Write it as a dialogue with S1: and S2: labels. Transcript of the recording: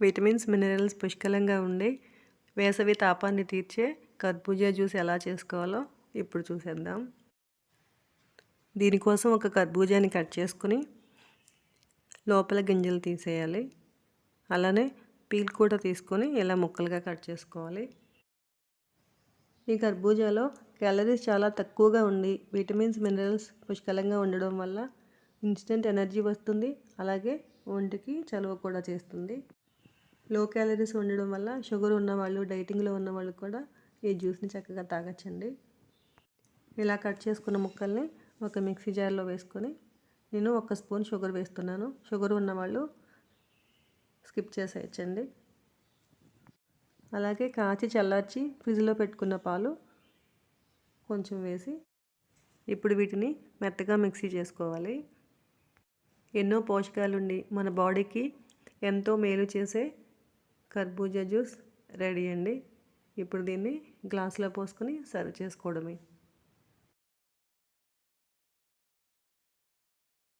S1: Vitamins minerals పుష్కలంగా ఉండి వేసవి తాపాన్ని తీర్చే కర్బూజా జ్యూస్ ఎలా చేసుకోవాలో ఇప్పుడు చూసేద్దాం. దీనికోసం ఒక కర్బూజాని కట్ చేసుకుని లోపల గింజలు తీసేయాలి. అలానే పీల్ కూడా తీసుకొని ఇలా ముక్కలుగా కట్ చేసుకోవాలి. ఈ కర్బూజాలో క్యాలరీస్ చాలా తక్కువగా ఉండి విటమిన్స్ మినరల్స్ పుష్కలంగా ఉండడం వల్ల ఇన్స్టెంట్ ఎనర్జీ వస్తుంది. అలాగే ఒంటికి చలువ కూడా చేస్తుంది. లో క్యాలరీస్ ఉండడం వల్ల షుగర్ ఉన్నవాళ్ళు డైటింగ్లో ఉన్న వాళ్ళు కూడా ఈ జ్యూస్ని చక్కగా తాగొచ్చండి. ఇలా కట్ చేసుకున్న ముక్కల్ని ఒక మిక్సీ జార్లో వేసుకొని నేను ఒక స్పూన్ షుగర్ వేస్తున్నాను. షుగర్ ఉన్నవాళ్ళు స్కిప్ చేసేయచ్చండి. అలాగే కాచి చల్లార్చి ఫ్రిడ్జ్లో పెట్టుకున్న పాలు కొంచెం వేసి ఇప్పుడు వీటిని మెత్తగా మిక్సీ చేసుకోవాలి. ఎన్నో పోషకాలుండి మన బాడీకి ఎంతో మేలు చేసే కర్బూజా జ్యూస్ రెడీ అండి. ఇప్పుడు దీన్ని గ్లాసులో పోసుకొని సర్వ్ చేసుకోవడమే.